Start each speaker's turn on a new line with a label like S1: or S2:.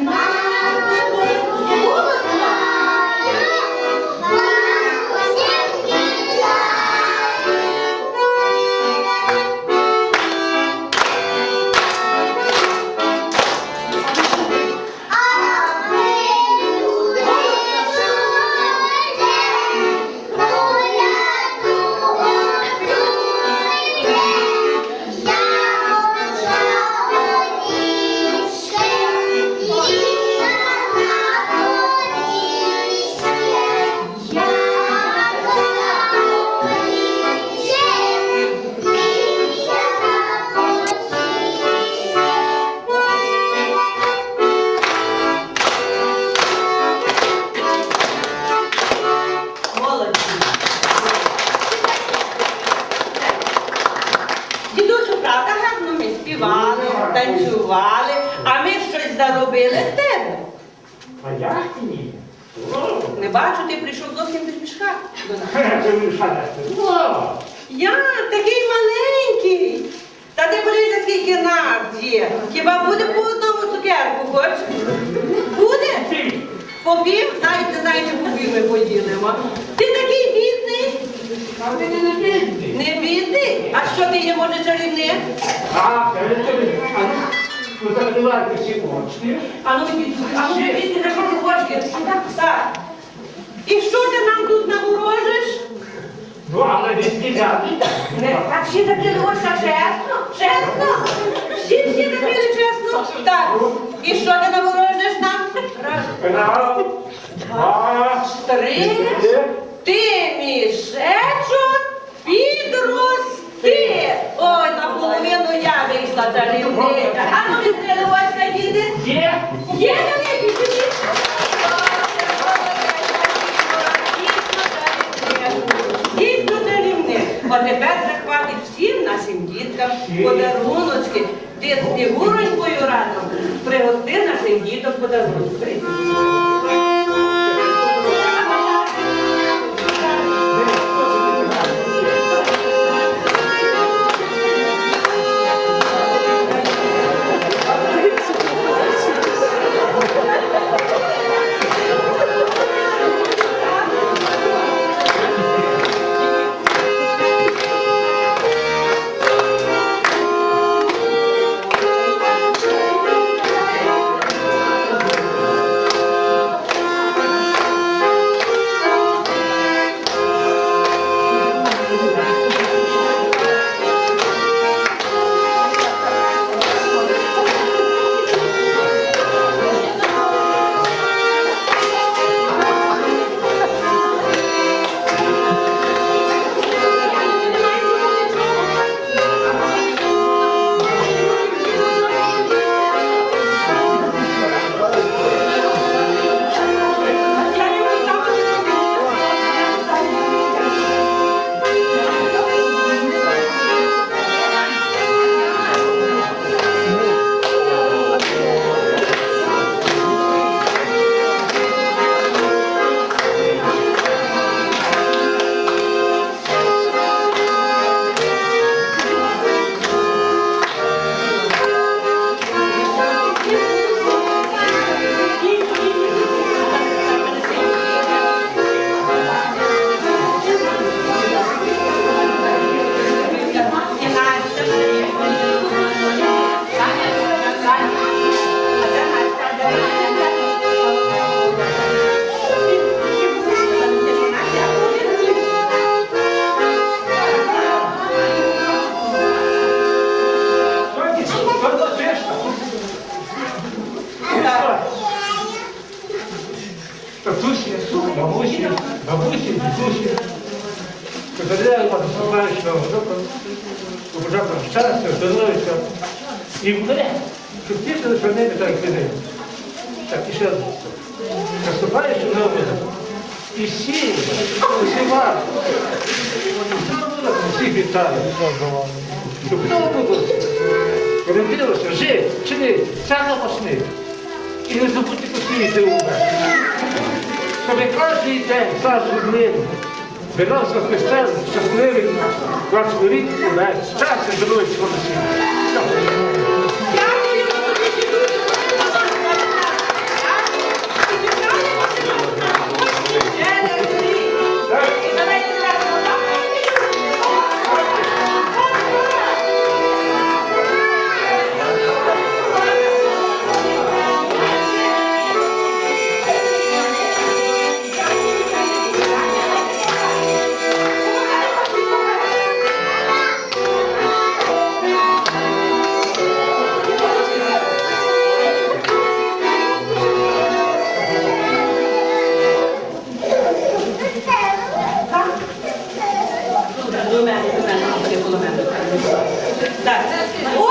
S1: Mama. Співали, танцювали, а ми щось заробили в тебе.
S2: А як ні?
S1: Не бачу, ти прийшов зовсім без мішка до нас.
S2: О!
S1: Я такий маленький. Та ти подивися, скільки нас є. Хіба буде по одному цукерку, хочеш? Буде? По пів? Навіть не знаю, чи ми поділимо. Ти такий.
S2: А ви не бідні.
S1: Не бідний? А що ти є, може, чарівник?
S2: А, А ну, закривайте всі очі.
S1: А ну йди. А вже бідний, за що ти? Так. І що ти нам тут нагорожиш?
S2: Ну, але. Не,
S1: так всі закрили очі чесно? Чесно? Всі всі закрили чесно? Так. І що ти наворожиш нам? Раз,
S2: два,
S1: три. Ти мішечок підрости. Ой, наполовину я вийшла чарівниця. А ну відкрили очка, діти.
S2: Є.
S1: Є великий тобі? Дійсно чарівник. От тепер вже хватить всім нашим діткам подаруночки. Ти з Снігуронькою разом пригости нашим діток подарунки.
S2: Бабусі, бабусі, дідусі. Поздравляю вас наступаючого року. Вам щастя, здоров'я. І мене, щоб тішили про небі так людей. Так, і ще раз. Наступаючи нового року. І всі, усі вас, всіх вітаю. Щоб новому році родилося, жив, чинив, цяга восьми. І не забудьте посвіти у мене. Щоб кожен день за людиною. Виносив Христе щасливий наш, ваш рік увесь. Щастя, здоров'я, скорості.
S1: Так, ось